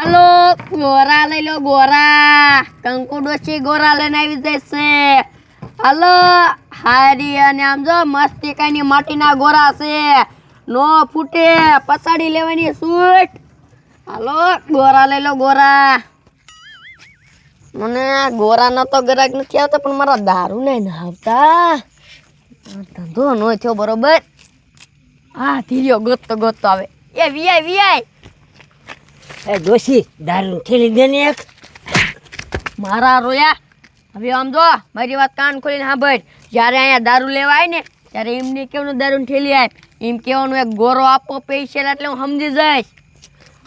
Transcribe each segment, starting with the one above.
હાલો, ગોરા લઈ લો, ગોરા. કંકુ ડોશી ગોરા લઈને આવી જશે. હલો, હારી અને આમ જો મસ્તી કાની માટીના ગોરા છે. નો ફૂટે, પછાડી લેવાની સૂટ હાલો, ગોરા લઈ લો, ગોરા. મને ગોરાનો તો ગ્રાહક નથી આવતો, પણ મારા દારૂ નહીં આવતા. ધંધો નો થયો બરોબર. હા ધીર્યો ગોતતો ગોતતો આવે. એ વીઆઈ વિયાય એ ડોશી દારૂ ઠેલી દે ને એક. મારા રોયા. હવે આમ જો મારી વાત કાન ખોલીને સાંભળ. જ્યારે અહીંયા દારૂ લેવા આવે ને ત્યારે એમને કેવાનું દારૂ ઠેલી આપ એમ કહેવાનું એક ગોરો આપો પૈસા એટલે હું સમજી જઈશ.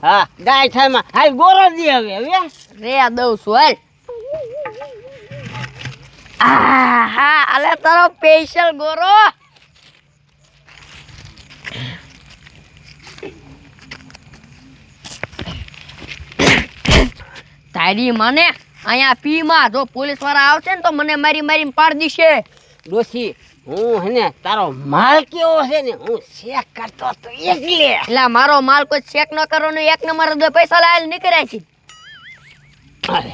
હા ગાય થાયમાં હાલ ગોરો દી હવે હવે. રે આ દઉં છું હાલ. હા હા અલે તારો સ્પેશિયલ ગોરો. તારી મને અહીંયા પીમાં જો પોલીસવાળા આવશે ને તો મને મારી મારી પાડી દીશે. ડોસી હું હે ને તારો માલ કેવો છે ને હું ચેક કરતો તો એકલે એટલે મારો માલ કોઈ ચેક ન કરવાનો એક નંબર દો પૈસા લાયેલ નીકળ્યા છે. અરે.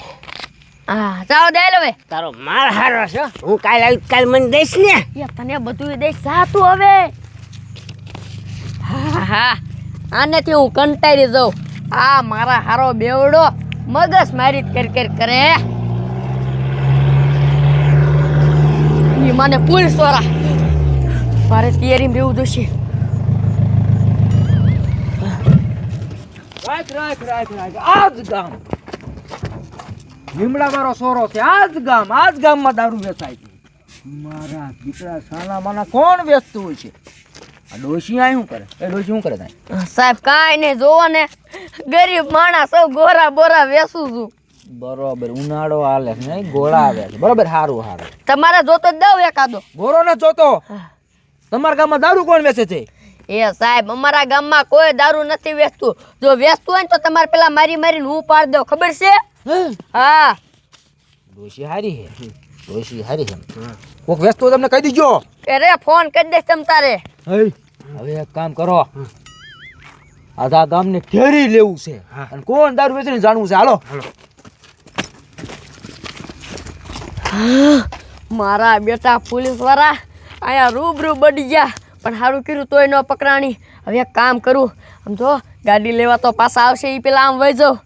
હા જાઓ દે હવે. તારો માલ હારો છે હું કાલ આવી કાલ મને દઈશ ને. એ તને બધું દઈશ સાતું હવે. હા હા આનેથી હું કંટાળી જઉં. આ મારા હારો બેવડો મગજ મારી કર કર કરે. ઈ મને પોલીસવાળા મારે તૈયારીમાં રહેવું જોશે. રાખ રાખ રાખ ગામ. લીમડા વાળો સોરો છે. આ જ ગામ આ ગામમાં દારૂ વેચાય છે. મારા દીકરા સાના માના કોણ વેચતું હોય છે? ડોશી આ શું કરે? એ ડોશી શું કરે તાય? સાહેબ કાંઈ નહીં જોવો ને ગરીબ માણસ સૌ ગોરા બોરા વેસું છું. બરોબર ઉનાળો હાલે છે નહીં ગોળા આવે છે. બરોબર સારું સારું તમારે જોતો જ દઉં એકાદો. ગોરો ને જોતો તમારા ગામમાં દારૂ કોણ વેચે છે? એ સાહેબ અમારા ગામમાં કોઈ દારૂ નથી વેચતું. જો વેચતું હોય ને તો તમારે પેલા મારી મારીને હું પાડ દો ખબર છે? હા? ડોશી હારી છે. ડોશી હારી છે. કોક હોય તમને કહી દીજો. અરે ફોન કરી દઈશ તમ તારે. હવે એક કામ કરો. આધા ગામને ઘેરી લેવું છે. અને કોણ દારૂ વેચીને જાણવું છે? હાલો. મારા બેટા પોલીસવાળા અહીંયા રૂબરૂ બડી ગયા. પણ સારું કર્યું તોય ન પકડાણી. હવે એક કામ કરું. આમ જો ગાડી લેવા તો પાછા આવશે એ પેલા આમ વહી જાઉં.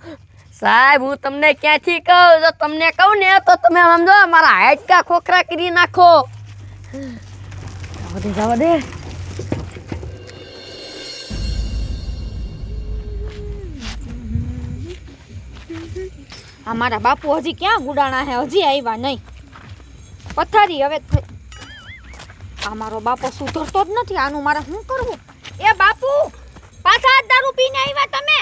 સાહેબ, હું તમને ક્યાંથી કહું? જો તમને કહું ને, તો તમે સમજો, મારા હાડકા ખોખરા કરી નાખો. જવા દે જવા દે. આ મારા બાપુ હજી ક્યાં ગુડાણા હે? હજી આવ્યા નહીં. પથારી હવે આ મારો બાપો સુધરતો જ નથી. આનું મારે શું કરવું? એ બાપુ, પાછા દારૂ પીને આવ્યા તમે?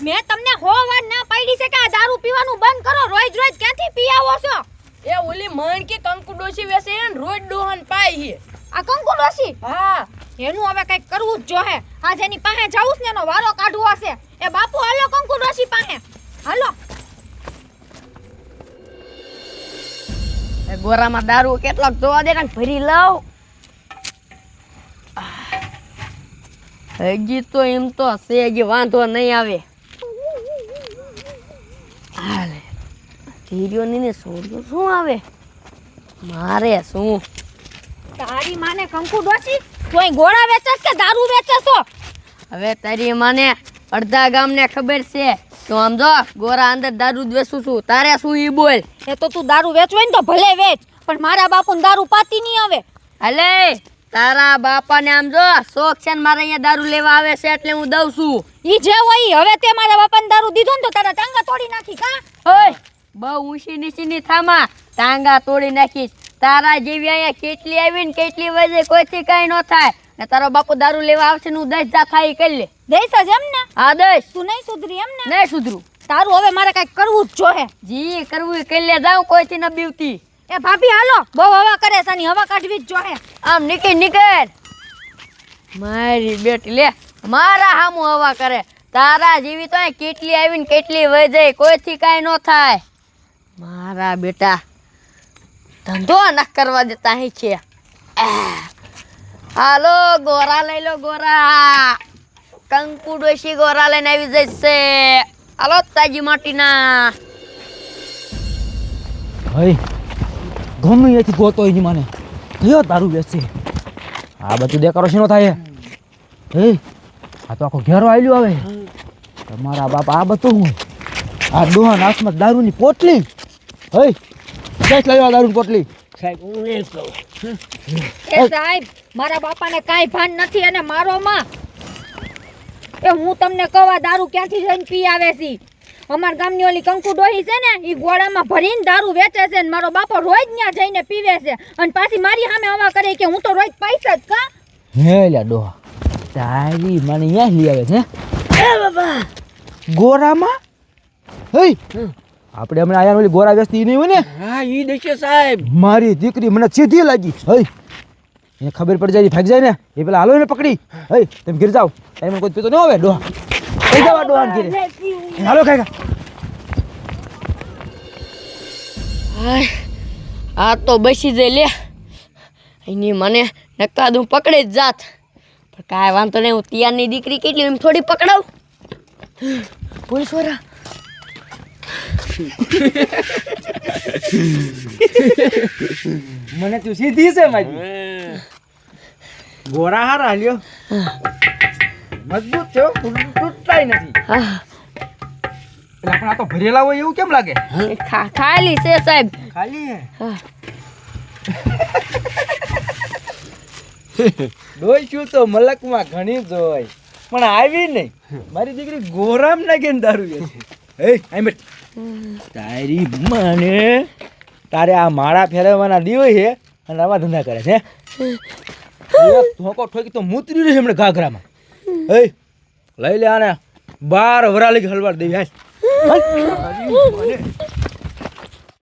મેં તમને હો વાર ના પાડી છે કે આ દારૂ પીવાનું બંધ કરો. રોજ રોજ ક્યાંથી પી આવો છો? એ ઓલી મણકી કંકુ ડોસી વેસે રોજ ડોહન પાઈ છે આ કંકુ ડોસી હા. એનું હવે કંઈક કરવું જ જોહે. આ એની પાસે જાઉં ને એનો વારો કાઢવો હશે. એ બાપુ હાલો કંકુ ડોસી પાસે. હાલો. એ ગોરામાં દારૂ કેટલોક જોવા દે ને ભરી લઉં હજી તો એમ તો હશે હજી વાંધો નહીં આવે હાલે ધીર્યો ને સોડ્યો શું આવે? મારે શું? તારી માને કંકુ ડોસી? કોઈ ગોળા વેચસ કે દારૂ વેચસો? હવે તારી માને અડધા ગામને ખબર છે. તો આમ જો ગોરા અંદર દારૂ વેચું છું. તારે શું ઈ બોલ? એ તો તું દારૂ વેચવો ને તો ભલે વેચ પણ મારા બાપુને દારૂ પાતી નહીં આવે. અલે તારા બાપાને આમ જો શોખ છે ને મારે અહીંયા દારૂ લેવા આવે છે એટલે હું દઉં છું. ઈ જે હોય હવે તે મારા બાપાને દારૂ દીધો ને તો તારા ટાંગા તોડી નાખી કા? ઓય બહુ ઊંચી નીચીની થામા ટાંગા તોડી નાખીશ. તારા જેવી અહીંયા કેટલી આવી ને કેટલી વજે કોઈથી કાંઈ ન થાય. ને તારો બાપુ દારૂ લેવા આવશે ને હું દસ જા ખાઈ કરી લે. દઈશ જ એમ ને? હા દઈશ. તું નહીં સુધરી એમ ને? નહીં સુધરું. તારું હવે મારે કંઈક કરવું જ જોહે જી કરવું કરી લે. જાઉં કોઈથી ન બીવતી. એ ભાભી હાલો. બહુ હવા કરે છે હવા કાઢવી જ જોહે આમ નીકળ નીકળ. મારી બેટી લે. મારા હામું હવા કરે. તારા જેવી તો કેટલી આવી ને કેટલી વહી જાય કોઈથી કાંઈ ન થાય. મારા બેટા, ધંધો ના કરવા દેતા અહીં છે. હાલો, ગોરા લઈ લો, ગોરા. કંકુ ડોશી ગોરા લઈને આવી જશે. હાલો, તાજી માટીના. ભાઈ, ગમે એથી ગોતો એની માને. કયો દારૂ વેચશે? આ બધું દેખાડો શેનો થાય? હે? આ તો આખો ઘેરો આવેલું આવે. તમારા બાપ આ બધું હું. આ ડોહાન હાથમાં દારૂની પોટલી. હે ક્યાંક લાવ્યો આ પોટલી? સાહેબ હું એમ કહું. એ સાહેબ મારા બાપાને કાંઈ ભાન નથી અને મારો માં એ હું તમને કવા દારૂ ક્યાંથી જઈને પી આવે છે? અમારા ગામની ઓલી કંકુ ડોહી છે ને એ ગોળામાં ભરીને દારૂ વેચે છે ને મારો બાપો રોજ ત્યાં જઈને પીવે છે. અને પાછી મારી સામે હવા કરે કે હું તો રોજ પૈસા જ કા હે લ્યા ડોહા તારી મને અહીંયા લઈ આવે છે એ બાબા ગોરામાં? હે આપણે હમણાં આયા ઓલી ગોરા વેચતી ઈ નહીં હોય ને? હા ઈ દેશે સાહેબ. મારી દીકરી મને સીધી લાગી. હઈ. એને ખબર પડી જાય ભાગ જાય ને. એ પેલા હાલો ને પકડી. હઈ તમે ગીર જાઓ. ટાઈમ કોઈ પીતો ન આવે ડોહા. કઈ જવા ડોહા ગીરે હાલો હાય, આ તો બસી જાય લે. એની મને નકાદ હું પકડે જ જાત. પણ કાંઈ વાંધો નહીં હું તિયારની દીકરી કેટલી એમ થોડી પકડાવ. પોલીસવાળા મને તું સીધી છે માજી. ગોરા હારા હાલ્યો. મજબૂત છે હો, તૂટતાય નથી. પણ આ તો ભરેલા હોય એવું કેમ લાગે? ખાલી છે સાહેબ. ખાલી હે? હા. ડોઈશું તો મલકમાં ઘણી જોઈ પણ આવી નહીં. મારી દીકરી ગોરામ નાખીને દારૂ છે હે આઈ તારી મને તારે આ માળા ફેરવવાના દીવ છે અને આવા ધંધા કરે છે ધોકો ઠોકી તો મૂતરી રહી હમણાં ઘાઘરામાં. એ લઈ લે આને. બાર વરાલી હલવાડ દેવી મને